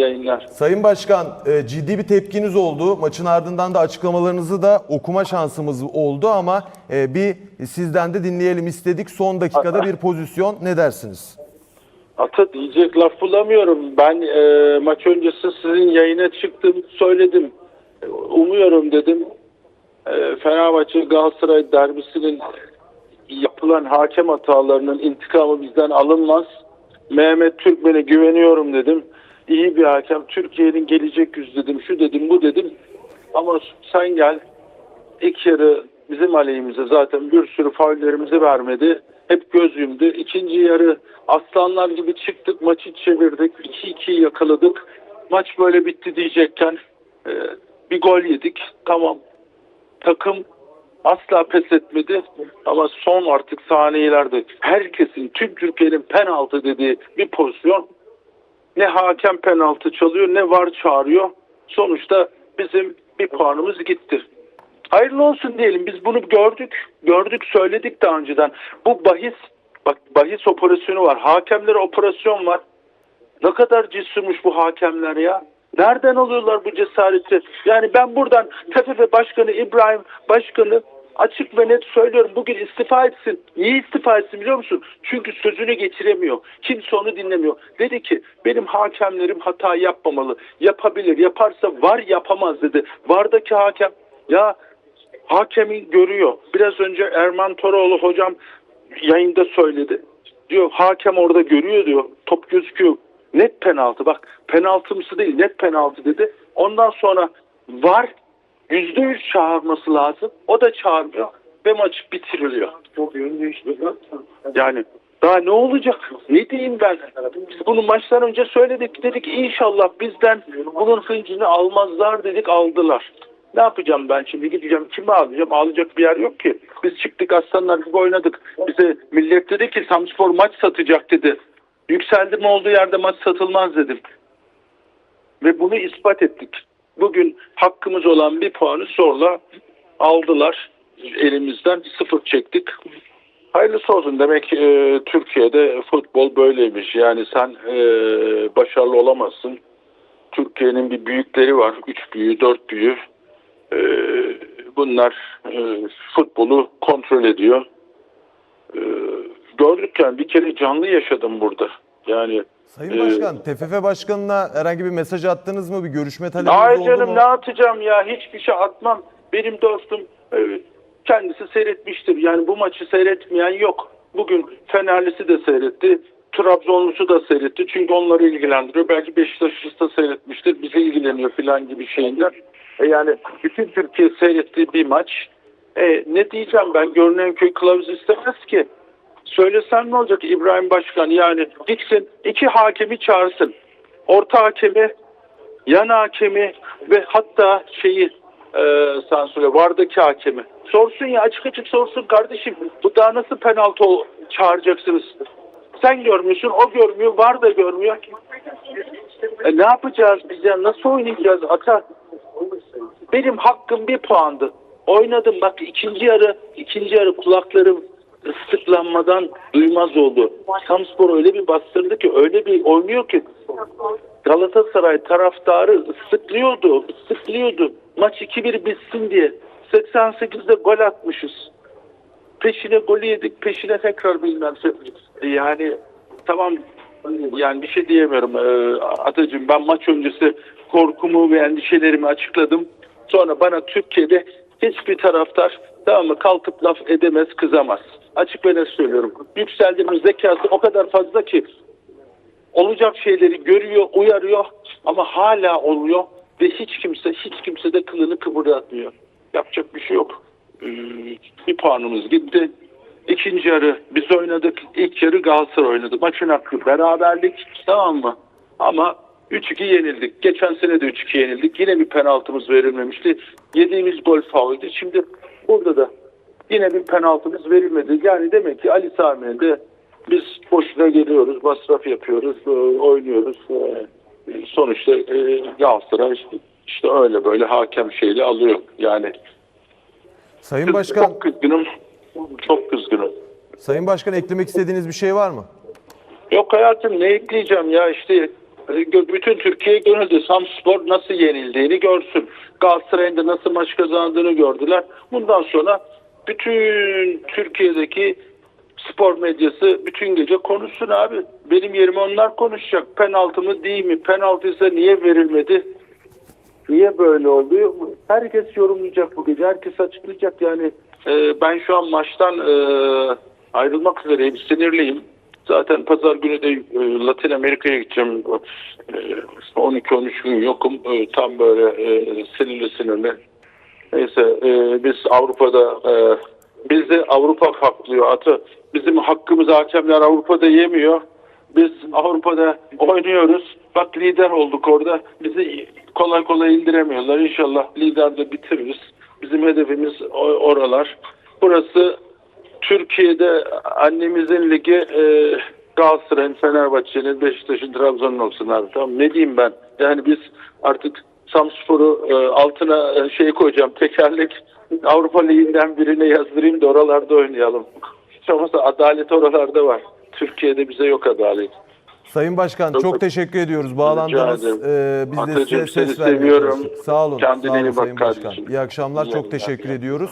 yayınlar. Sayın Başkan e, ciddi bir tepkiniz oldu. Maçın ardından da açıklamalarınızı da okuma şansımız oldu ama e, bir sizden de dinleyelim istedik. Son dakikada bir pozisyon ne dersiniz? Ata diyecek laf bulamıyorum. Ben e, maç öncesi sizin yayına çıktım, söyledim. Umuyorum dedim. E, Fenerbahçe Galatasaray derbisinin yapılan hakem hatalarının intikamı bizden alınmaz. Mehmet Türkmen'e güveniyorum dedim. İyi bir hakem. Türkiye'nin gelecek yüzü dedim. Şu dedim, bu dedim. Ama sen gel. İlk yarı bizim aleyhimize zaten bir sürü faullerimizi vermedi. Hep göz yumdu. İkinci yarı aslanlar gibi çıktık. Maçı çevirdik. 2-2'yi yakaladık. Maç böyle bitti diyecekken e, bir gol yedik. Tamam. Takım asla pes etmedi. Ama son artık saniyelerde herkesin, tüm Türkiye'nin penaltı dediği bir pozisyon ne hakem penaltı çalıyor ne var çağırıyor. Sonuçta bizim bir puanımız gitti. Hayırlı olsun diyelim. Biz bunu gördük. Gördük, söyledik daha önceden. Bu bahis, bak bahis operasyonu var. Hakemlere operasyon var. Ne kadar cesurmuş bu hakemler ya. Nereden alıyorlar bu cesareti? Yani ben buradan TFF Başkanı İbrahim Başkanı açık ve net söylüyorum. Bugün istifa etsin. Niye istifa etsin biliyor musun? Çünkü sözünü geçiremiyor. Kimse onu dinlemiyor. Dedi ki benim hakemlerim hata yapmamalı. Yapabilir. Yaparsa var yapamaz dedi. Vardaki hakem ya hakemi görüyor. Biraz önce Erman Toroğlu hocam yayında söyledi. Diyor hakem orada görüyor diyor. Top gözüküyor. Net penaltı bak penaltımsı değil net penaltı dedi. Ondan sonra var yüzde yüz çağırması lazım. O da çağırmıyor ve maç bitiriliyor. Yani daha ne olacak? Ne diyeyim ben? Biz bunu maçtan önce söyledik. Dedik inşallah bizden bunun hıncını almazlar dedik aldılar. Ne yapacağım ben şimdi gideceğim kimi alacağım? Alacak bir yer yok ki. Biz çıktık aslanlar gibi oynadık. Bize millet dedi ki Samspor maç satacak dedi. Yükseldim olduğu yerde maç satılmaz dedim. Ve bunu ispat ettik. Bugün hakkımız olan bir puanı zorla aldılar elimizden. Sıfır çektik. Hayırlısı olsun. Demek e, Türkiye'de futbol böyleymiş. Yani sen e, başarılı olamazsın. Türkiye'nin bir büyükleri var. Üç büyüğü, dört büyüğü. E, bunlar e, futbolu kontrol ediyor. E, gördük bir kere canlı yaşadım burada. Yani Sayın Ee, Başkan, TFF Başkanı'na herhangi bir mesaj attınız mı? Bir görüşme talebiniz Hayır oldu canım mu? ne atacağım ya hiçbir şey atmam. Benim dostum e, kendisi seyretmiştir. Yani bu maçı seyretmeyen yok. Bugün Fenerlisi de seyretti. Trabzonlusu da seyretti. Çünkü onları ilgilendiriyor. Belki Beşiktaşlısı da seyretmiştir. Bize ilgileniyor falan gibi şeyler. E yani bütün Türkiye seyrettiği bir maç. E, ne diyeceğim ben? Görünen köy kılavuz istemez ki. Söylesem ne olacak İbrahim Başkan? Yani gitsin iki hakemi çağırsın. Orta hakemi yan hakemi ve hatta şeyi e, sen söyle vardaki hakemi. Sorsun ya açık açık sorsun kardeşim. Bu daha nasıl penaltı çağıracaksınız? Sen görmüyorsun, o görmüyor, var da görmüyor. E ne yapacağız biz ya? Nasıl oynayacağız ata? Benim hakkım bir puandı. Oynadım bak ikinci yarı, ikinci yarı kulaklarım ıslıklanmadan duymaz oldu. Samspor öyle bir bastırdı ki, öyle bir oynuyor ki Galatasaray taraftarı ıslıklıyordu, ıslıklıyordu. Maç 2-1 bitsin diye. 88'de gol atmışız. Peşine golü yedik, peşine tekrar bilmem. Yani tamam yani bir şey diyemiyorum. Ee, Atacığım ben maç öncesi korkumu ve endişelerimi açıkladım. Sonra bana Türkiye'de hiçbir taraftar tamam mı kalkıp laf edemez, kızamaz. Açık ve net söylüyorum. Yükseldiğimiz zekası o kadar fazla ki olacak şeyleri görüyor, uyarıyor ama hala oluyor ve hiç kimse hiç kimse de kılını kıpırdatmıyor. Yapacak bir şey yok. Ee, bir puanımız gitti. İkinci yarı biz oynadık. İlk yarı Galatasaray oynadı. Maçın hakkı beraberlik tamam mı? Ama 3-2 yenildik. Geçen sene de 3-2 yenildik. Yine bir penaltımız verilmemişti. Yediğimiz gol fauldü. Şimdi burada da yine bir penaltımız verilmedi. Yani demek ki Ali Sami'ye de biz boşuna geliyoruz, masraf yapıyoruz, e, oynuyoruz. E, Sonuçta e, Galatasaray işte, işte öyle böyle hakem şeyle alıyor. Yani Sayın Başkan, çok kızgınım. Çok kızgınım. Sayın Başkan eklemek istediğiniz bir şey var mı? Yok hayatım ne ekleyeceğim ya işte bütün Türkiye görüldü. Samspor nasıl yenildiğini görsün. Galatasaray'ın da nasıl maç kazandığını gördüler. Bundan sonra bütün Türkiye'deki spor medyası bütün gece konuşsun abi. Benim yerime onlar konuşacak. Penaltı mı değil mi? Penaltıysa niye verilmedi? Niye böyle oluyor? Herkes yorumlayacak bu gece. Herkes açıklayacak yani. e, ben şu an maçtan e, ayrılmak üzereyim. Sinirliyim. Zaten pazar günü de e, Latin Amerika'ya gideceğim. E, 12-13 gün yokum. E, tam böyle e, sinirli sinirli. Neyse e, biz Avrupa'da e, bizi Avrupa haklıyor atı. Bizim hakkımızı hakemler Avrupa'da yemiyor. Biz Avrupa'da oynuyoruz. Bak lider olduk orada. Bizi kolay kolay indiremiyorlar. İnşallah liderde bitiririz. Bizim hedefimiz oralar. Burası Türkiye'de annemizin ligi e, Galatasaray'ın, Fenerbahçe'nin, Beşiktaş'ın, Trabzon'un olsun abi. Tamam ne diyeyim ben? Yani biz artık Samspor'u e, altına e, şey koyacağım. Tekerlek Avrupa Ligi'nden birine yazdırayım da oralarda oynayalım. Hiç olmazsa adalet oralarda var. Türkiye'de bize yok adalet. Sayın Başkan çok, Çok- teşekkür ediyoruz. Bağlandınız. Ee, biz de Atacığım, size ses vermeye seviyorum. Sağ olun. Kendine sağ olun iyi bak Sayın Başkan. İyi akşamlar. İyi Çok teşekkür ediyoruz.